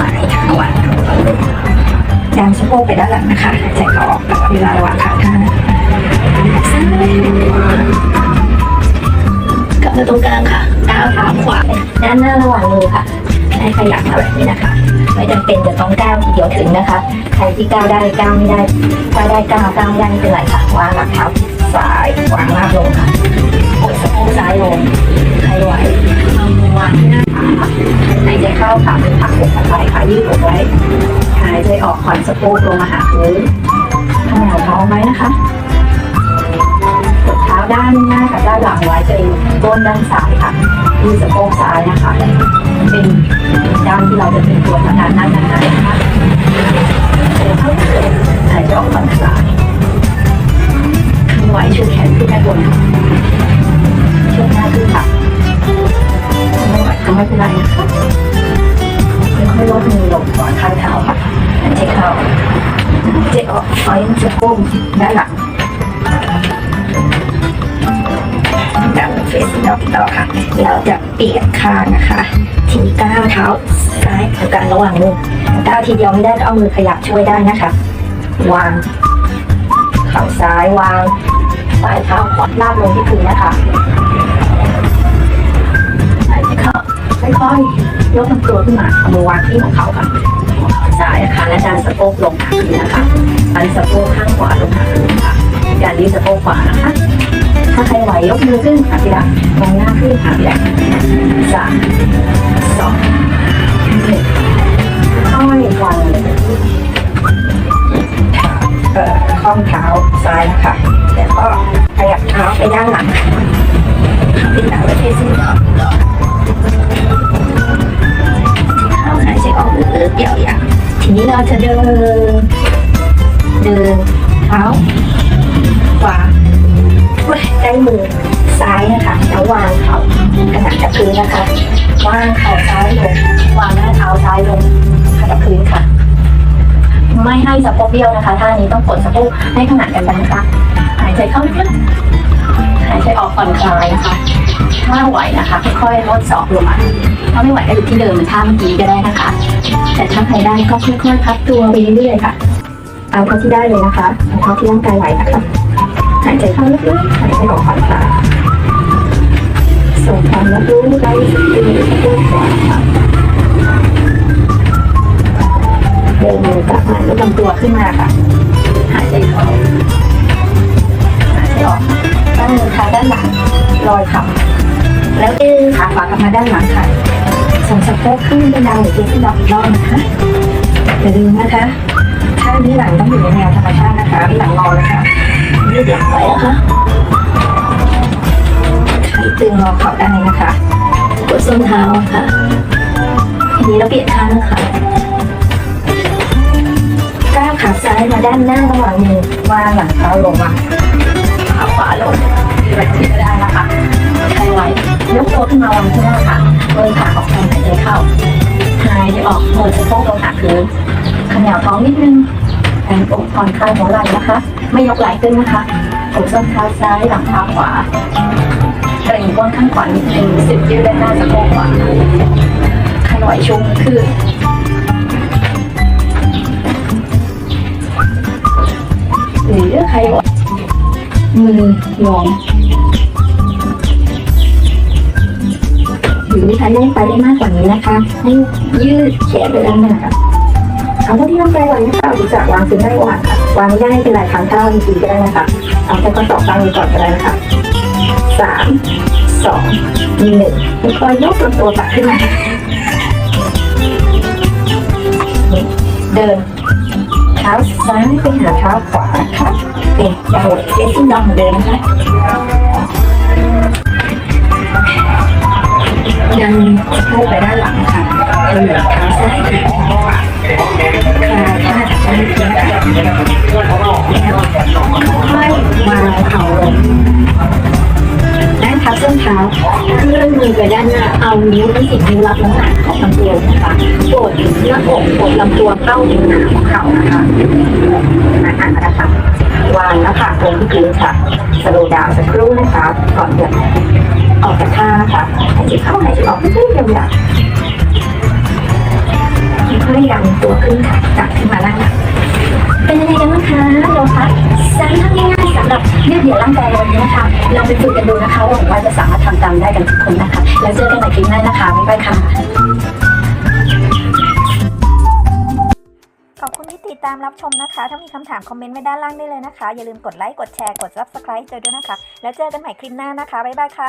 หมายระหว่างดันสะโพกไปด้านหลังนะคะหายใจเข้าออกตลอดเวลาระหว่างขาข้างซ้ายกลับมาตรงกลางค่ะก้าวเท้าขวาด้านหน้าระหว่างมือค่ะให้ขยับมาแบบนี้นะคะ ไม่จำเป็นจะต้องก้าวทีเดียวถึงนะคะ ใครที่ก้าวได้ก้าวไม่ได้ก้าวได้ก้าวก้าวไม่ได้ไม่เป็นไรค่ะวางหลังเท้าซ้ายวางราบลงค่ะกดสะโพกซ้ายลงใครไหวเอามือวาง ที่หน้าขาค่ะหายใจเข้าค่ะเป็นผักอกไปค่ะยืดอกไว้หายใจออกผ่อนสะโพกลงมาหาพื้นขนาดท้องไว้นะคะกดเท้าด้านหน้ากับด้านหลังไว้เป็นก้นด้านซ้ายค่ะยืดสะโพกซ้ายนะคะ เป็นด้านที่เราจะเป็นตัวทำงานด้านนั้นนะคะหายใจออกผ่อนคลาย ด้านหลังดันเฟสดอกต่อค่ะ เราจะเปลี่ยนข้างนะคะทีก้าวเท้าซ้ายกับการระหว่างมือก้าวทีเดียวไม่ได้ก็เอามือขยับช่วยได้นะคะ วางเข่าซ้ายวางปลายเท้าขวาลาบลงที่พื้นนะคะหายใจเข้าค่อยๆยกลำตัวขึ้นมาเอามือวางที่หัวเข่าค่ะหัวเข่าซ้ายนะคะและดันสะโพกลงหาพื้นนะคะ ดันสะโพกข้างขวาลงหาพื้นค่ะดันนี้สะโพกขวานะคะ ถ้าใครไหวยกมือขึ้นค่ะพี่ดักมองหน้าขึ้นค่ะพี่ดักสามสองหนึ่งค่อยวางเอ่อข้อเท้าซ้ายนะคะแล้วก็ขยับเท้าไปด้านหลังเป็นหลังประเทศซึ่งเข้าหายใจออกลึกๆยวอย่าวๆทีนี้เราจะเดิน เดินเท้าขวาใช้มือซ้ายนะคะแล้ววางเข่ากระหนักกับพื้นนะคะวางเข่าซ้ายลงวางหน้าเท้าซ้ายลงกับพื้นค่ะ ไม่ให้สะโพกเบี้ยวนะคะท่านี้ต้องกดสะโพกให้ขนาดกันไปนะคะหายใจเข้าลึกหายใจออกผ่อนคลายนะคะถ้าไหวนะคะค่อยๆลดศอกลงมาถ้าไม่ไหวก็อยู่ที่เดิมเหมือนท่าเมื่อกี้ก็ได้นะคะ แต่ถ้าใครได้ก็ค่อยๆพับตัวไปเรื่อยๆค่ะ เอาเท่าที่ได้เลยนะคะเอาเท่าที่ร่างกายไหวนะคะหายใจเข้าลึกๆหายใจออกผ่อนคลายส่งความรับรู้ไปสู่สะโพกขวาค่ะเดินมือกลับมายกลำตัวขึ้นมาค่ะ หายใจเข้าหายใจออกตั้งมือเท้าด้านหลังลอยข่าแล้วดึงขาขวากลับมาด้านหลังค่ะส่งสะโพกขึ้นเป็นดาวหรือเจ็ดดอกอีกรอบนะคะอย่าลืมนะคะ ท่านี้หลังต้องอยู่ในแนวธรรมชาตินะคะไม่หลังงอนะคะยืดหลังไว้นะคะใครตึงรอเข่าได้นะคะกดส้นเท้าค่ะทีนี้เราเปลี่ยนข้างนะคะก้าวขาซ้ายมาด้านหน้าระหว่างมือวางหลังเท้าลงมาขาขวาลง แอนอกผ่อนคลายหัวไหล่นะคะ ไม่ยกไหล่ขึ้นนะคะกดส้นเท้าซ้ายหลังเท้าขวาเกรงก้นข้างขวานิดนึงสิบยืดด้านหน้าสะโพกขวาขยอยชุมขึ้นหรือใครไหมือลงหรือใครเล่นไปได้มากกว่านี้นะคะ ให้ยืดแขนไปด้านหน้า เอาเท่าที่ร่างกายไหวนะคะหรือจะวางซื้อได้วางค่ะวางไม่ได้เป็นไรทางเท้าจริงๆก็ได้นะคะเอาแค่ข้อศอกตั้งไว้ก่อนก็ได้นะคะสามสองหนึ่งค่อยยกลำตัวกลับขึ้นมาเดินเท้าซ้ายไปหาเท้าขวาค่ะเป็นดาวเฟซซิ่งดาวเหมือนเดิมนะคะดันเข้าไปด้านหลังค่ะเดิน ใช้เพียงแบบนี้ค่อยวางเข่าลงด้านเท้าส้นเท้าเคลื่อนมือไปด้านหน้า เอานิ้วทั้งสิบนิ้วรับน้ำหนักของลำตัวนะคะกดหน้าอกกดลำตัวเข้าถึงหนาของเข่านะคะนะคะนะคะวางหน้าผากลงที่พื้นค่ะสโลดาวสักครู่นะคะก่อนจะออกจากท่านะคะหายใจเข้าหายใจออกเรื่อยๆยาวๆค่อยตัวขึ้นค่ะจับขึ้นมา ยืดเหยียดร่างกายวันนี้นะคะลองไปฝึกกันดูนะคะหวังว่าจะสามารถทำตามได้กันทุกคนนะคะ แล้วเจอกันใหม่คลิปหน้านะคะบ๊ายบายค่ะขอบคุณที่ติดตามรับชมนะคะ ถ้ามีคำถามคอมเมนต์ไว้ด้านล่างได้เลยนะคะ อย่าลืมกดไลค์ กดแชร์ กด subscribe เจอด้วยนะคะ แล้วเจอกันใหม่คลิปหน้านะคะ บ๊ายบายค่ะ